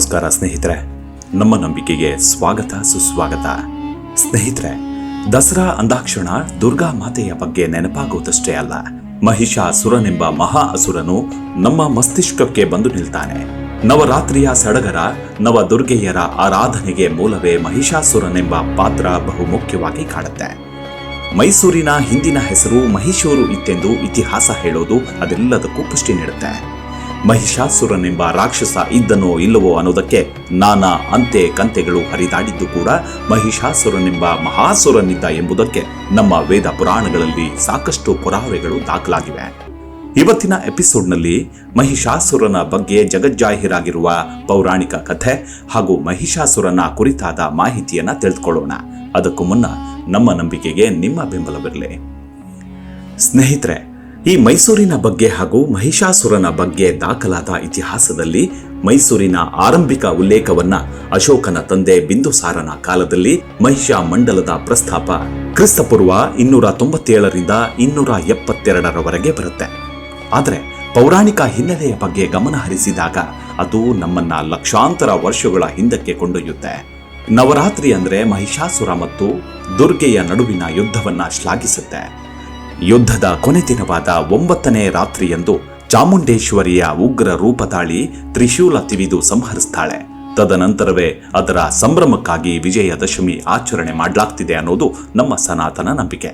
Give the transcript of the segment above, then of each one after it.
ನಮಸ್ಕಾರ ಸ್ನೇಹಿತರೆ. ನಮ್ಮ ನಂಬಿಕೆಗೆ ಸ್ವಾಗತ, ಸುಸ್ವಾಗತ. ಸ್ನೇಹಿತರೆ, ದಸರಾ ಅಂದಾಕ್ಷಣ ದುರ್ಗಾ ಮಾತೆಯ ಬಗ್ಗೆ ನೆನಪಾಗುವುದಷ್ಟೇ ಅಲ್ಲ. ಮಹಿಷಾಸುರನೆಂಬ ಮಹಾ ಅಸುರನು ನಮ್ಮ ಮಸ್ತಿಷ್ಕಕ್ಕೆ ಬಂದು ನಿಲ್ತಾನೆ. ನವರಾತ್ರಿಯ ಸಡಗರ ನವ ದುರ್ಗೆಯರ ಆರಾಧನೆಗೆ ಮೂಲವೇ ಮಹಿಷಾಸುರನೆಂಬ ಪಾತ್ರ ಬಹು ಮುಖ್ಯವಾಗಿ ಕಾಡುತ್ತೆ ಮೈಸೂರಿನ ಹಿಂದಿನ ಹೆಸರು ಮಹಿಷೂರು ಇತ್ತೆಂದು ಇತಿಹಾಸ ಹೇಳೋದು ಅದೆಲ್ಲದಕ್ಕೂ ಪುಷ್ಟಿ ನೀಡುತ್ತೆ. ಮಹಿಷಾಸುರನೆಂಬ ರಾಕ್ಷಸ ಇದ್ದನೋ ಇಲ್ಲವೋ ಅನ್ನೋದಕ್ಕೆ ನಾನಾ ಅಂತೆ ಕಂತೆಗಳು ಹರಿದಾಡಿದ್ದು ಕೂಡ ಮಹಿಷಾಸುರನೆಂಬ ಮಹಾಸುರನಿದ್ದ ಎಂಬುದಕ್ಕೆ ನಮ್ಮ ವೇದ ಪುರಾಣಗಳಲ್ಲಿ ಸಾಕಷ್ಟು ಪುರಾವೆಗಳು ದಾಖಲಾಗಿವೆ. ಇವತ್ತಿನ ಎಪಿಸೋಡ್ನಲ್ಲಿ ಮಹಿಷಾಸುರನ ಬಗ್ಗೆ ಜಗಜ್ಜಾಹಿರಾಗಿರುವ ಪೌರಾಣಿಕ ಕಥೆ ಹಾಗೂ ಮಹಿಷಾಸುರನ ಕುರಿತಾದ ಮಾಹಿತಿಯನ್ನ ತಿಳಿದುಕೊಳ್ಳೋಣ ಅದಕ್ಕೂ ಮುನ್ನ ನಮ್ಮ ನಂಬಿಕೆಗೆ ನಿಮ್ಮ ಬೆಂಬಲವಿರಲಿ. ಸ್ನೇಹಿತರೆ ಈ ಮೈಸೂರಿನ ಬಗ್ಗೆ ಹಾಗೂ ಮಹಿಷಾಸುರನ ಬಗ್ಗೆ ದಾಖಲಾದ ಇತಿಹಾಸದಲ್ಲಿ ಮೈಸೂರಿನ ಆರಂಭಿಕ ಉಲ್ಲೇಖವನ್ನ ಅಶೋಕನ ತಂದೆ ಬಿಂದುಸಾರನ ಕಾಲದಲ್ಲಿ ಮಹಿಷಾ ಮಂಡಲದ ಪ್ರಸ್ತಾಪ ಕ್ರಿಸ್ತಪೂರ್ವ ಇನ್ನೂರ ತೊಂಬತ್ತೇಳರಿಂದ ಇನ್ನೂರ ಎಪ್ಪತ್ತೆರಡರವರೆಗೆ ಬರುತ್ತೆ. ಆದರೆ ಪೌರಾಣಿಕ ಹಿನ್ನೆಲೆಯ ಬಗ್ಗೆ ಗಮನ ಹರಿಸಿದಾಗ ಅದು ನಮ್ಮನ್ನ ಲಕ್ಷಾಂತರ ವರ್ಷಗಳ ಹಿಂದಕ್ಕೆ ಕೊಂಡೊಯ್ಯುತ್ತೆ. ನವರಾತ್ರಿ ಅಂದ್ರೆ ಮಹಿಷಾಸುರ ಮತ್ತು ದುರ್ಗೆಯ ನಡುವಿನ ಯುದ್ಧವನ್ನ ಶ್ಲಾಘಿಸುತ್ತೆ. ಯುದ್ಧದ ಕೊನೆ ದಿನವಾದ ಒಂಬತ್ತನೇ ರಾತ್ರಿಯಂದು ಚಾಮುಂಡೇಶ್ವರಿಯ ಉಗ್ರ ರೂಪತಾಳಿ ತ್ರಿಶೂಲ ತಿವಿದು ಸಂಹರಿಸ್ತಾಳೆ. ತದನಂತರವೇ ಅದರ ಸಂಭ್ರಮಕ್ಕಾಗಿ ವಿಜಯದಶಮಿ ಆಚರಣೆ ಮಾಡಲಾಗ್ತಿದೆ ಅನ್ನೋದು ನಮ್ಮ ಸನಾತನ ನಂಬಿಕೆ.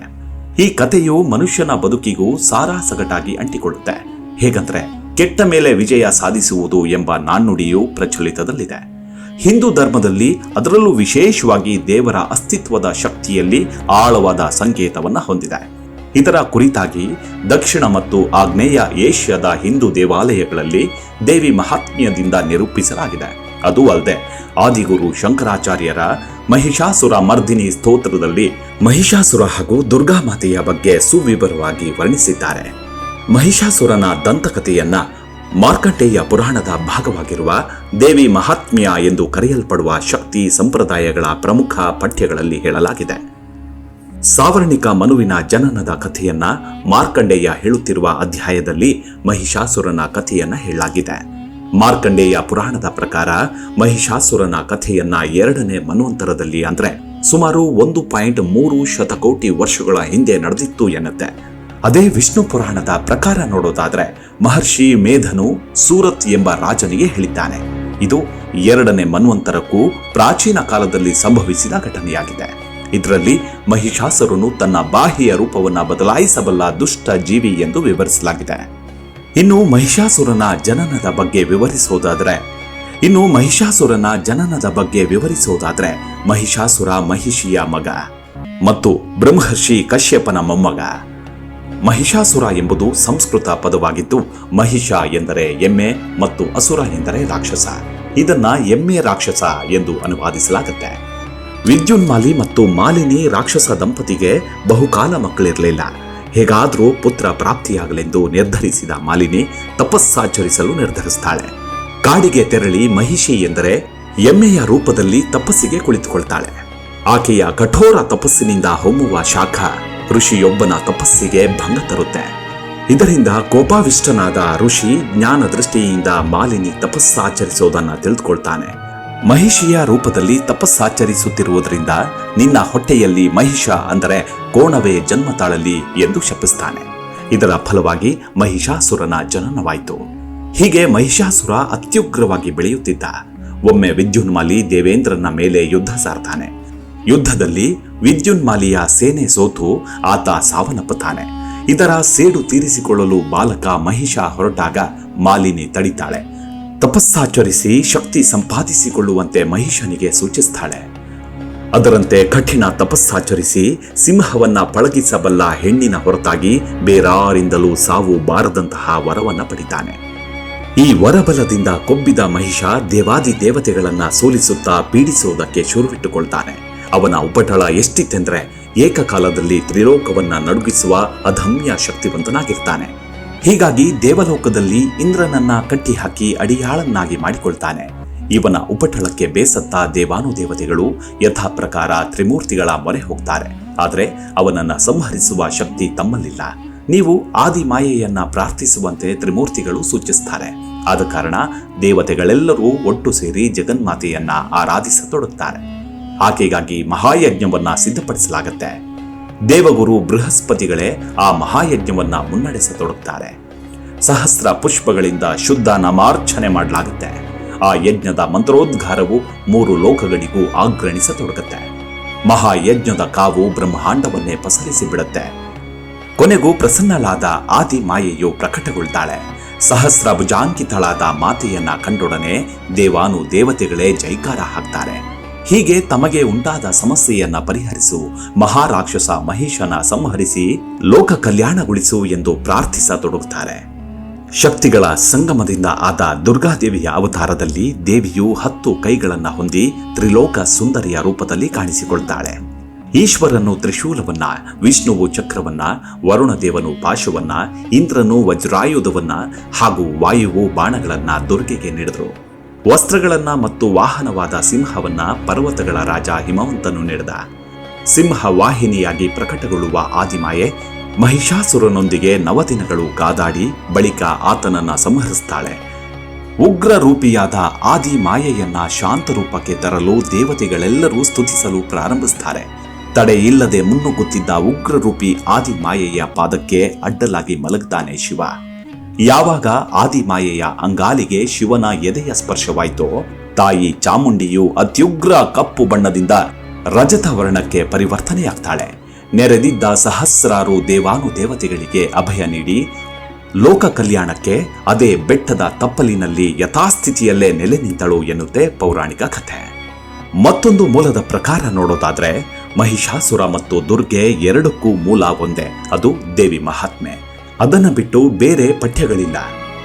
ಈ ಕಥೆಯು ಮನುಷ್ಯನ ಬದುಕಿಗೂ ಸಾರಾ ಸಗಟಾಗಿ ಅಂಟಿಕೊಳ್ಳುತ್ತೆ. ಹೇಗಂದ್ರೆ ಕೆಟ್ಟ ಮೇಲೆ ವಿಜಯ ಸಾಧಿಸುವುದು ಎಂಬ ನಾಣ್ಣುಡಿಯು ಪ್ರಚಲಿತದಲ್ಲಿದೆ. ಹಿಂದೂ ಧರ್ಮದಲ್ಲಿ ಅದರಲ್ಲೂ ವಿಶೇಷವಾಗಿ ದೇವರ ಅಸ್ತಿತ್ವದ ಶಕ್ತಿಯಲ್ಲಿ ಆಳವಾದ ಸಂಕೇತವನ್ನ ಹೊಂದಿದೆ. ಇದರ ಕುರಿತಾಗಿ ದಕ್ಷಿಣ ಮತ್ತು ಆಗ್ನೇಯ ಏಷ್ಯಾದ ಹಿಂದೂ ದೇವಾಲಯಗಳಲ್ಲಿ ದೇವಿ ಮಹಾತ್ಮ್ಯದಿಂದ ನಿರೂಪಿಸಲಾಗಿದೆ. ಅದು ಅಲ್ಲದೆ ಆದಿಗುರು ಶಂಕರಾಚಾರ್ಯರ ಮಹಿಷಾಸುರ ಮರ್ದಿನಿ ಸ್ತೋತ್ರದಲ್ಲಿ ಮಹಿಷಾಸುರ ಹಾಗೂ ದುರ್ಗಾಮಾತೆಯ ಬಗ್ಗೆ ಸುವಿವರವಾಗಿ ವರ್ಣಿಸಿದ್ದಾರೆ. ಮಹಿಷಾಸುರನ ದಂತಕಥೆಯನ್ನ ಮಾರ್ಕಂಡೇಯ ಪುರಾಣದ ಭಾಗವಾಗಿರುವ ದೇವಿ ಮಹಾತ್ಮ್ಯ ಎಂದು ಕರೆಯಲ್ಪಡುವ ಶಕ್ತಿ ಸಂಪ್ರದಾಯಗಳ ಪ್ರಮುಖ ಪಠ್ಯಗಳಲ್ಲಿ ಹೇಳಲಾಗಿದೆ. ಸಾವರ್ಣಿಕ ಮನುವಿನ ಜನನದ ಕಥೆಯನ್ನ ಮಾರ್ಕಂಡೇಯ ಹೇಳುತ್ತಿರುವ ಅಧ್ಯಾಯದಲ್ಲಿ ಮಹಿಷಾಸುರನ ಕಥೆಯನ್ನ ಹೇಳಲಾಗಿದೆ. ಮಾರ್ಕಂಡೇಯ ಪುರಾಣದ ಪ್ರಕಾರ ಮಹಿಷಾಸುರನ ಕಥೆಯನ್ನ ಎರಡನೇ ಮನ್ವಂತರದಲ್ಲಿ ಅಂದ್ರೆ ಸುಮಾರು ಒಂದು ಪಾಯಿಂಟ್ ಮೂರು ಶತಕೋಟಿ ವರ್ಷಗಳ ಹಿಂದೆ ನಡೆದಿತ್ತು ಎನ್ನುತ್ತೆ. ಅದೇ ವಿಷ್ಣು ಪುರಾಣದ ಪ್ರಕಾರ ನೋಡೋದಾದ್ರೆ ಮಹರ್ಷಿ ಮೇಧನು ಸೂರತ್ ಎಂಬ ರಾಜನಿಗೆ ಹೇಳಿದ್ದಾನೆ. ಇದು ಎರಡನೇ ಮನ್ವಂತರಕ್ಕೂ ಪ್ರಾಚೀನ ಕಾಲದಲ್ಲಿ ಸಂಭವಿಸಿದ ಘಟನೆಯಾಗಿದೆ. ಇದರಲ್ಲಿ ಮಹಿಷಾಸುರನು ತನ್ನ ಬಾಹ್ಯ ರೂಪವನ್ನ ಬದಲಾಯಿಸಬಲ್ಲ ದುಷ್ಟ ಜೀವಿ ಎಂದು ವಿವರಿಸಲಾಗಿದೆ. ಇನ್ನು ಮಹಿಷಾಸುರನ ಜನನದ ಬಗ್ಗೆ ವಿವರಿಸುವುದಾದರೆ, ಇನ್ನು ಮಹಿಷಾಸುರನ ಜನನದ ಬಗ್ಗೆ ವಿವರಿಸುವುದಾದರೆ ಮಹಿಷಾಸುರ ಮಹಿಷಿಯ ಮಗ ಮತ್ತು ಬ್ರಹ್ಮರ್ಷಿ ಕಶ್ಯಪನ ಮೊಮ್ಮಗ. ಮಹಿಷಾಸುರ ಎಂಬುದು ಸಂಸ್ಕೃತ ಪದವಾಗಿದ್ದು ಮಹಿಷ ಎಂದರೆ ಎಮ್ಮೆ ಮತ್ತು ಅಸುರ ಎಂದರೆ ರಾಕ್ಷಸ. ಇದನ್ನ ಎಮ್ಮೆ ರಾಕ್ಷಸ ಎಂದು ಅನುವಾದಿಸಲಾಗುತ್ತೆ. ವಿದ್ಯುನ್ಮಾಲಿ ಮತ್ತು ಮಾಲಿನಿ ರಾಕ್ಷಸ ದಂಪತಿಗೆ ಬಹುಕಾಲ ಮಕ್ಕಳಿರಲಿಲ್ಲ. ಹೇಗಾದರೂ ಪುತ್ರ ಪ್ರಾಪ್ತಿಯಾಗಲೆಂದು ನಿರ್ಧರಿಸಿದ ಮಾಲಿನಿ ತಪಸ್ಸಾಚರಿಸಲು ನಿರ್ಧರಿಸ್ತಾಳೆ. ಕಾಡಿಗೆ ತೆರಳಿ ಮಹಿಷಿ ಎಂದರೆ ಎಮ್ಮೆಯ ರೂಪದಲ್ಲಿ ತಪಸ್ಸಿಗೆ ಕುಳಿತುಕೊಳ್ತಾಳೆ. ಆಕೆಯ ಕಠೋರ ತಪಸ್ಸಿನಿಂದ ಹೊಮ್ಮುವ ಶಾಖ ಋಷಿಯೊಬ್ಬನ ತಪಸ್ಸಿಗೆ ಭಂಗ ತರುತ್ತೆ. ಇದರಿಂದ ಕೋಪಾವಿಷ್ಟನಾದ ಋಷಿ ಜ್ಞಾನ ದೃಷ್ಟಿಯಿಂದ ಮಾಲಿನಿ ತಪಸ್ಸಾಚರಿಸೋದನ್ನ ತಿಳಿದುಕೊಳ್ತಾನೆ. ಮಹಿಷಿಯ ರೂಪದಲ್ಲಿ ತಪಸ್ಸಾಚರಿಸುತ್ತಿರುವುದರಿಂದ ನಿನ್ನ ಹೊಟ್ಟೆಯಲ್ಲಿ ಮಹಿಷ ಅಂದರೆ ಕೋಣವೇ ಜನ್ಮ ತಾಳಲಿ ಎಂದು ಶಪಿಸ್ತಾನೆ. ಇದರ ಫಲವಾಗಿ ಮಹಿಷಾಸುರನ ಜನನವಾಯಿತು. ಹೀಗೆ ಮಹಿಷಾಸುರ ಅತ್ಯುಗ್ರವಾಗಿ ಬೆಳೆಯುತ್ತಿದ್ದ. ಒಮ್ಮೆ ವಿದ್ಯುನ್ಮಾಲಿ ದೇವೇಂದ್ರನ ಮೇಲೆ ಯುದ್ಧ ಸಾರ್ತಾನೆ. ಯುದ್ಧದಲ್ಲಿ ವಿದ್ಯುನ್ಮಾಲಿಯ ಸೇನೆ ಸೋತು ಆತ ಸಾವನ್ನಪ್ಪುತ್ತಾನೆ. ಇದರ ಸೇಡು ತೀರಿಸಿಕೊಳ್ಳಲು ಬಾಲಕ ಮಹಿಷ ಹೊರಟಾಗ ಮಾಲಿನಿ ತಡಿತಾಳೆ. ತಪಸ್ಸಾಚರಿಸಿ ಶಕ್ತಿ ಸಂಪಾದಿಸಿಕೊಳ್ಳುವಂತೆ ಮಹಿಷನಿಗೆ ಸೂಚಿಸ್ತಾಳೆ. ಅದರಂತೆ ಕಠಿಣ ತಪಸ್ಸಾಚರಿಸಿ ಸಿಂಹವನ್ನ ಪಳಗಿಸಬಲ್ಲ ಹೆಣ್ಣಿನ ಹೊರತಾಗಿ ಬೇರಾರಿಂದಲೂ ಸಾವು ಬಾರದಂತಹ ವರವನ್ನ ಪಡಿತಾನೆ. ಈ ವರಬಲದಿಂದ ಕೊಬ್ಬಿದ ಮಹಿಷ ದೇವಾದಿ ದೇವತೆಗಳನ್ನ ಸೋಲಿಸುತ್ತಾ ಪೀಡಿಸುವುದಕ್ಕೆ ಶುರುವಿಟ್ಟುಕೊಳ್ತಾನೆ. ಅವನ ಉಪಟಳ ಎಷ್ಟಿತ್ತೆಂದ್ರೆ ಏಕಕಾಲದಲ್ಲಿ ತ್ರಿಲೋಕವನ್ನ ನಡುಗಿಸುವ ಅಧಮ್ಯ ಶಕ್ತಿವಂತನಾಗಿರ್ತಾನೆ. ಹೀಗಾಗಿ ದೇವಲೋಕದಲ್ಲಿ ಇಂದ್ರನನ್ನ ಕಟ್ಟಿಹಾಕಿ ಅಡಿಯಾಳನ್ನಾಗಿ ಮಾಡಿಕೊಳ್ತಾನೆ. ಇವನ ಉಪಟಳಕ್ಕೆ ಬೇಸತ್ತ ದೇವಾನುದೇವತೆಗಳು ಯಥಾ ಪ್ರಕಾರ ತ್ರಿಮೂರ್ತಿಗಳ ಮೊರೆ ಹೋಗ್ತಾರೆ. ಆದರೆ ಅವನನ್ನ ಸಂಹರಿಸುವ ಶಕ್ತಿ ತಮ್ಮಲ್ಲಿಲ್ಲ. ನೀವು ಆದಿ ಮಾಯೆಯನ್ನ ಪ್ರಾರ್ಥಿಸುವಂತೆ ತ್ರಿಮೂರ್ತಿಗಳು ಸೂಚಿಸ್ತಾರೆ. ಆದ ಕಾರಣ ದೇವತೆಗಳೆಲ್ಲರೂ ಒಟ್ಟು ಸೇರಿ ಜಗನ್ಮಾತೆಯನ್ನ ಆರಾಧಿಸತೊಡಗುತ್ತಾರೆ ಆಕೆಗಾಗಿ ಮಹಾಯಜ್ಞವನ್ನ ಸಿದ್ಧಪಡಿಸಲಾಗುತ್ತೆ. ದೇವಗುರು ಬೃಹಸ್ಪತಿಗಳೇ ಆ ಮಹಾಯಜ್ಞವನ್ನ ಮುನ್ನಡೆಸತೊಡುತ್ತಾರೆ ಸಹಸ್ರ ಪುಷ್ಪಗಳಿಂದ ಶುದ್ಧ ನಮಾರ್ಚನೆ ಮಾಡಲಾಗುತ್ತೆ. ಆ ಯಜ್ಞದ ಮಂತ್ರೋದ್ಗಾರವು ಮೂರು ಲೋಕಗಳಿಗೂ ಆಗ್ರಣಿಸತೊಡಗುತ್ತೆ. ಮಹಾಯಜ್ಞದ ಕಾವು ಬ್ರಹ್ಮಾಂಡವನ್ನೇ ಪಸರಿಸಿ ಬಿಡುತ್ತೆ ಕೊನೆಗೂ ಪ್ರಸನ್ನಳಾದ ಆದಿ ಮಾಯೆಯು ಪ್ರಕಟಗೊಳ್ತಾಳೆ. ಸಹಸ್ರ ಭುಜಾಂಕಿತಳಾದ ಮಾತೆಯನ್ನ ಕಂಡೊಡನೆ ದೇವಾನು ದೇವತೆಗಳೇ ಜೈಕಾರ ಹಾಕ್ತಾರೆ. ಹೀಗೆ ತಮಗೆ ಉಂಟಾದ ಸಮಸ್ಯೆಯನ್ನ ಪರಿಹರಿಸು, ಮಹಾರಾಕ್ಷಸ ಮಹೇಶನ ಸಂಹರಿಸಿ ಲೋಕ ಕಲ್ಯಾಣಗೊಳಿಸು ಎಂದು ಪ್ರಾರ್ಥಿಸತೊಡಗುತ್ತಾರೆ ಶಕ್ತಿಗಳ ಸಂಗಮದಿಂದ ಆದ ದುರ್ಗಾದೇವಿಯ ಅವತಾರದಲ್ಲಿ ದೇವಿಯು ಹತ್ತು ಕೈಗಳನ್ನ ಹೊಂದಿ ತ್ರಿಲೋಕ ಸುಂದರಿಯ ರೂಪದಲ್ಲಿ ಕಾಣಿಸಿಕೊಳ್ತಾಳೆ. ಈಶ್ವರನು ತ್ರಿಶೂಲವನ್ನ, ವಿಷ್ಣುವು ಚಕ್ರವನ್ನ, ವರುಣದೇವನು ಪಾಶವನ್ನ, ಇಂದ್ರನು ವಜ್ರಾಯುಧವನ್ನ ಹಾಗೂ ವಾಯುವು ಬಾಣಗಳನ್ನ ದುರ್ಗೆಗೆ ನೀಡಿದರು. ವಸ್ತ್ರಗಳನ್ನ ಮತ್ತು ವಾಹನವಾದ ಸಿಂಹವನ್ನ ಪರ್ವತಗಳ ರಾಜ ಹಿಮವಂತನು ನೀಡಿದ. ಸಿಂಹ ವಾಹಿನಿಯಾಗಿ ಪ್ರಕಟಗೊಳ್ಳುವ ಆದಿಮಾಯೆ ಮಹಿಷಾಸುರನೊಂದಿಗೆ ನವದಿನಗಳು ಕಾದಾಡಿ ಬಳಿಕ ಆತನನ್ನ ಸಂಹರಿಸ್ತಾಳೆ. ಉಗ್ರ ರೂಪಿಯಾದ ಆದಿ ಮಾಯೆಯನ್ನ ಶಾಂತ ರೂಪಕ್ಕೆ ತರಲು ದೇವತೆಗಳೆಲ್ಲರೂ ಸ್ತುತಿಸಲು ಪ್ರಾರಂಭಿಸ್ತಾರೆ. ತಡೆ ಇಲ್ಲದೆ ಮುನ್ನುಗ್ಗುತ್ತಿದ್ದ ಉಗ್ರರೂಪಿ ಆದಿ ಮಾಯೆಯ ಪಾದಕ್ಕೆ ಅಡ್ಡಲಾಗಿ ಮಲಗ್ತಾನೆ ಶಿವ. ಯಾವಾಗ ಆದಿಮಾಯೆಯ ಅಂಗಾಲಿಗೆ ಶಿವನ ಎದೆಯ ಸ್ಪರ್ಶವಾಯಿತೋ, ತಾಯಿ ಚಾಮುಂಡಿಯು ಅತ್ಯುಗ್ರ ಕಪ್ಪು ಬಣ್ಣದಿಂದ ರಜತ ವರ್ಣಕ್ಕೆ ಪರಿವರ್ತನೆಯಾಗ್ತಾಳೆ. ನೆರೆದಿದ್ದ ಸಹಸ್ರಾರು ದೇವಾನು ದೇವತೆಗಳಿಗೆ ಅಭಯ ನೀಡಿ ಲೋಕ ಕಲ್ಯಾಣಕ್ಕೆ ಅದೇ ಬೆಟ್ಟದ ತಪ್ಪಲಿನಲ್ಲಿ ಯಥಾಸ್ಥಿತಿಯಲ್ಲೇ ನೆಲೆ ನಿಂತಳು ಎನ್ನುತ್ತೆ ಪೌರಾಣಿಕ ಕಥೆ. ಮತ್ತೊಂದು ಮೂಲದ ಪ್ರಕಾರ ನೋಡೋದಾದ್ರೆ ಮಹಿಷಾಸುರ ಮತ್ತು ದುರ್ಗೆ ಎರಡಕ್ಕೂ ಮೂಲ ಒಂದೇ, ಅದು ದೇವಿ ಮಹಾತ್ಮೆ. ಅದನ್ನ ಬಿಟ್ಟು ಬೇರೆ ಪಠ್ಯಗಳಿಲ್ಲ.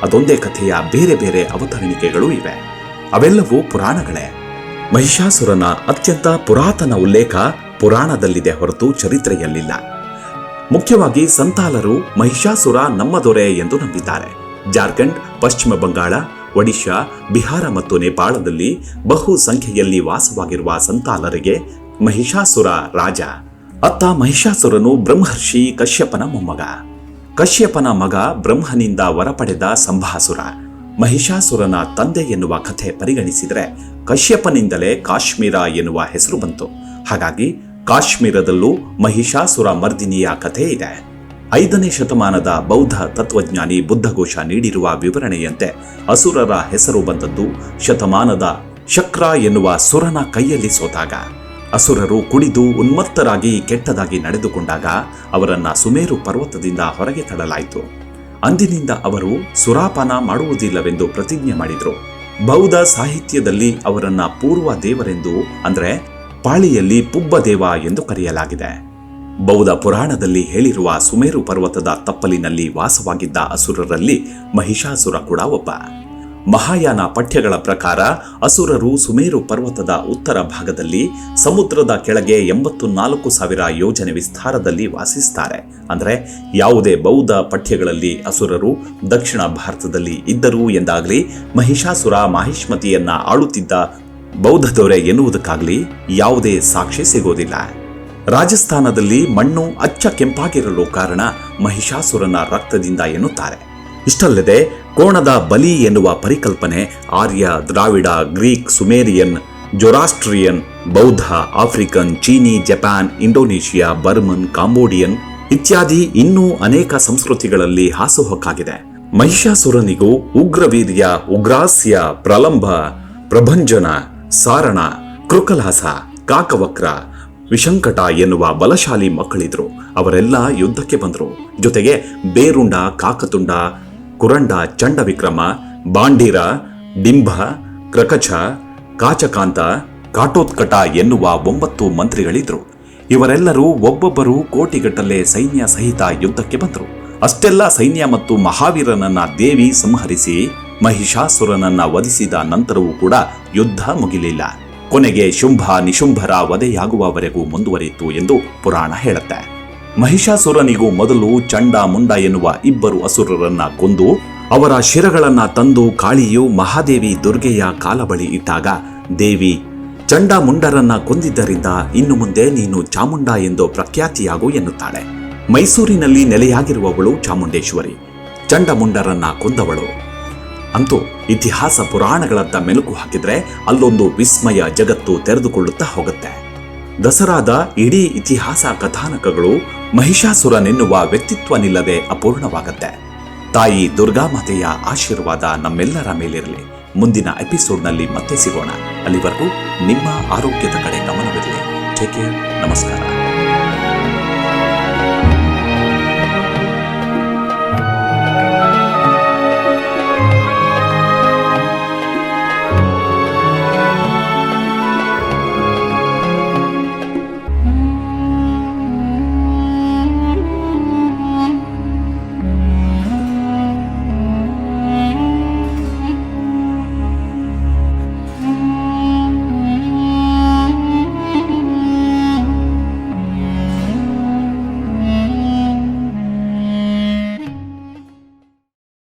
ಅದೊಂದೇ ಕಥೆಯ ಬೇರೆ ಬೇರೆ ಅವತರಣಿಕೆಗಳು ಇವೆ. ಅವೆಲ್ಲವೂ ಪುರಾಣಗಳೇ. ಮಹಿಷಾಸುರನ ಅತ್ಯಂತ ಪುರಾತನ ಉಲ್ಲೇಖ ಪುರಾಣದಲ್ಲಿದೆ ಹೊರತು ಚರಿತ್ರೆಯಲ್ಲಿಲ್ಲ. ಮುಖ್ಯವಾಗಿ ಸಂತಾಲರು ಮಹಿಷಾಸುರ ನಮ್ಮ ದೊರೆ ಎಂದು ನಂಬಿದ್ದಾರೆ. ಜಾರ್ಖಂಡ್, ಪಶ್ಚಿಮ ಬಂಗಾಳ, ಒಡಿಶಾ, ಬಿಹಾರ ಮತ್ತು ನೇಪಾಳದಲ್ಲಿ ಬಹು ಸಂಖ್ಯೆಯಲ್ಲಿ ವಾಸವಾಗಿರುವ ಸಂತಾಲರಿಗೆ ಮಹಿಷಾಸುರ ರಾಜ. ಅತ್ತ ಮಹಿಷಾಸುರನು ಬ್ರಹ್ಮರ್ಷಿ ಕಶ್ಯಪನ ಮೊಮ್ಮಗ. ಕಶ್ಯಪನ ಮಗ ಬ್ರಹ್ಮನಿಂದ ವರಪಡೆದ ಸಂಭಾಸುರ. ಮಹಿಷಾಸುರನ ತಂದೆ ಎನ್ನುವ ಕಥೆ ಪರಿಗಣಿಸಿದರೆ ಕಶ್ಯಪನಿಂದಲೇ ಕಾಶ್ಮೀರ ಎನ್ನುವ ಹೆಸರು ಬಂತು. ಹಾಗಾಗಿ ಕಾಶ್ಮೀರದಲ್ಲೂ ಮಹಿಷಾಸುರ ಮರ್ದಿನಿಯ ಕಥೆ ಇದೆ. ಐದನೇ ಶತಮಾನದ ಬೌದ್ಧ ತತ್ವಜ್ಞಾನಿ ಬುದ್ಧಘೋಷ ನೀಡಿರುವ ವಿವರಣೆಯಂತೆ ಅಸುರರ ಹೆಸರು ಬಂದದ್ದು ಶತಮಾನದ ಶಕ್ರ ಎನ್ನುವ ಸುರನ ಕೈಯಲ್ಲಿ ಸೋತಾಗ. ಅಸುರರು ಕುಡಿದು ಉನ್ಮತ್ತರಾಗಿ ಕೆಟ್ಟದಾಗಿ ನಡೆದುಕೊಂಡಾಗ ಅವರನ್ನ ಸುಮೇರು ಪರ್ವತದಿಂದ ಹೊರಗೆ ತಳ್ಳಲಾಯಿತು. ಅಂದಿನಿಂದ ಅವರು ಸುರಾಪಾನ ಮಾಡುವುದಿಲ್ಲವೆಂದು ಪ್ರತಿಜ್ಞೆ ಮಾಡಿದರು. ಬೌದ್ಧ ಸಾಹಿತ್ಯದಲ್ಲಿ ಅವರನ್ನ ಪೂರ್ವ ದೇವರೆಂದು ಅಂದರೆ ಪಾಳಿಯಲ್ಲಿ ಪುಬ್ಬ ದೇವ ಎಂದು ಕರೆಯಲಾಗಿದೆ. ಬೌದ್ಧ ಪುರಾಣದಲ್ಲಿ ಹೇಳಿರುವ ಸುಮೇರು ಪರ್ವತದ ತಪ್ಪಲಿನಲ್ಲಿ ವಾಸವಾಗಿದ್ದ ಅಸುರರಲ್ಲಿ ಮಹಿಷಾಸುರ ಕೂಡ ಒಬ್ಬ. ಮಹಾಯಾನ ಪಠ್ಯಗಳ ಪ್ರಕಾರ ಅಸುರರು ಸುಮೇರು ಪರ್ವತದ ಉತ್ತರ ಭಾಗದಲ್ಲಿ ಸಮುದ್ರದ ಕೆಳಗೆ ಎಂಬತ್ತು ನಾಲ್ಕು ಸಾವಿರ ಯೋಜನೆ ವಿಸ್ತಾರದಲ್ಲಿ ವಾಸಿಸ್ತಾರೆ. ಅಂದರೆ ಯಾವುದೇ ಬೌದ್ಧ ಪಠ್ಯಗಳಲ್ಲಿ ಅಸುರರು ದಕ್ಷಿಣ ಭಾರತದಲ್ಲಿ ಇದ್ದರು ಎಂದಾಗಲಿ ಮಹಿಷಾಸುರ ಮಹಿಷ್ಮತಿಯನ್ನ ಆಳುತ್ತಿದ್ದ ಬೌದ್ಧ ದೊರೆ ಎನ್ನುವುದಕ್ಕಾಗಲಿ ಯಾವುದೇ ಸಾಕ್ಷಿ ಸಿಗೋದಿಲ್ಲ. ರಾಜಸ್ಥಾನದಲ್ಲಿ ಮಣ್ಣು ಅಚ್ಚ ಕೆಂಪಾಗಿರಲು ಕಾರಣ ಮಹಿಷಾಸುರನ ರಕ್ತದಿಂದ ಎನ್ನುತ್ತಾರೆ. ಇಷ್ಟಲ್ಲದೆ ಕೋಣದ ಬಲಿ ಎನ್ನುವ ಪರಿಕಲ್ಪನೆ ಆರ್ಯ, ದ್ರಾವಿಡ, ಗ್ರೀಕ್, ಸುಮೇರಿಯನ್, ಜೊರಾಸ್ಟ್ರಿಯನ್, ಬೌದ್ಧ, ಆಫ್ರಿಕನ್, ಚೀನಿ, ಜಪಾನ್, ಇಂಡೋನೇಷಿಯಾ, ಬರ್ಮನ್, ಕಾಂಬೋಡಿಯನ್ ಇತ್ಯಾದಿ ಇನ್ನೂ ಅನೇಕ ಸಂಸ್ಕೃತಿಗಳಲ್ಲಿ ಹಾಸುಹೊಕ್ಕಾಗಿದೆ. ಮಹಿಷಾಸುರನಿಗೂ ಉಗ್ರವೀರ್ಯ, ಉಗ್ರಾಸ್ಯ ಪ್ರಲಂಬ ಪ್ರಭಂಜನ, ಸಾರಣ, ಕೃಕಲಾಸ, ಕಾಕವಕ್ರ, ವಿಶಂಕಟ ಎನ್ನುವ ಬಲಶಾಲಿ ಮಕ್ಕಳಿದ್ರು. ಅವರೆಲ್ಲ ಯುದ್ಧಕ್ಕೆ ಬಂದರು. ಜೊತೆಗೆ ಬೇರುಂಡ, ಕಾಕತುಂಡ ಕುರಂಡ ಚಂಡ ವಿಕ್ರಮ ಬಾಂಡೀರ ಡಿಂಬ ಕ್ರಕಚ ಕಾಚಕಾಂತ, ಕಾಟೋತ್ಕಟ ಎನ್ನುವ ಒಂಬತ್ತು ಮಂತ್ರಿಗಳಿದ್ರು. ಇವರೆಲ್ಲರೂ ಒಬ್ಬೊಬ್ಬರು ಕೋಟಿಗಟ್ಟಲೆ ಸೈನ್ಯ ಸಹಿತ ಯುದ್ಧಕ್ಕೆ ಬಂದರು. ಅಷ್ಟೆಲ್ಲ ಸೈನ್ಯ ಮತ್ತು ಮಹಾವೀರನನ್ನ ದೇವಿ ಸಂಹರಿಸಿ, ಮಹಿಷಾಸುರನನ್ನ ವಧಿಸಿದ ನಂತರವೂ ಕೂಡ ಯುದ್ಧ ಮುಗಿಲಿಲ್ಲ. ಕೊನೆಗೆ ಶುಂಭ, ನಿಶುಂಭರ ವಧೆಯಾಗುವವರೆಗೂ ಮುಂದುವರಿಯಿತು ಎಂದು ಪುರಾಣ ಹೇಳುತ್ತೆ. ಮಹಿಷಾಸುರನಿಗೂ ಮೊದಲು ಚಂಡ ಮುಂಡ ಎನ್ನುವ ಇಬ್ಬರು ಅಸುರರನ್ನ ಕೊಂದು ಅವರ ಶಿರಗಳನ್ನ ತಂದು ಕಾಳಿಯು ಮಹಾದೇವಿ ದುರ್ಗೆಯ ಕಾಲ ಬಳಿ ಇಟ್ಟಾಗ, ದೇವಿ, ಚಂಡ ಮುಂಡರನ್ನ ಕೊಂದಿದ್ದರಿಂದ ಇನ್ನು ಮುಂದೆ ನೀನು ಚಾಮುಂಡ ಎಂದು ಪ್ರಖ್ಯಾತಿಯಾಗು ಎನ್ನುತ್ತಾಳೆ. ಮೈಸೂರಿನಲ್ಲಿ ನೆಲೆಯಾಗಿರುವವಳು ಚಾಮುಂಡೇಶ್ವರಿ. ಚಂಡಮುಂಡರನ್ನ ಕೊಂದವಳು. ಅಂತೂ ಇತಿಹಾಸ ಪುರಾಣಗಳತ್ತ ಮೆಲುಕು ಹಾಕಿದ್ರೆ ಅಲ್ಲೊಂದು ವಿಸ್ಮಯ ಜಗತ್ತು ತೆರೆದುಕೊಳ್ಳುತ್ತಾ ಹೋಗುತ್ತೆ. ದಸರಾದ ಇಡೀ ಇತಿಹಾಸ ಕಥಾನಕಗಳು ಮಹಿಷಾಸುರನೆನ್ನುವ ವ್ಯಕ್ತಿತ್ವನಿಲ್ಲದೆ ಅಪೂರ್ಣವಾಗತ್ತೆ. ತಾಯಿ ದುರ್ಗಾಮಾತೆಯ ಆಶೀರ್ವಾದ ನಮ್ಮೆಲ್ಲರ ಮೇಲಿರಲಿ. ಮುಂದಿನ ಎಪಿಸೋಡ್ನಲ್ಲಿ ಮತ್ತೆ ಸಿಗೋಣ. ಅಲ್ಲಿವರೆಗೂ ನಿಮ್ಮ ಆರೋಗ್ಯದ ಕಡೆ ಗಮನವಿರಲಿ. ಟೇಕ್ ಕೇರ್ ನಮಸ್ಕಾರ.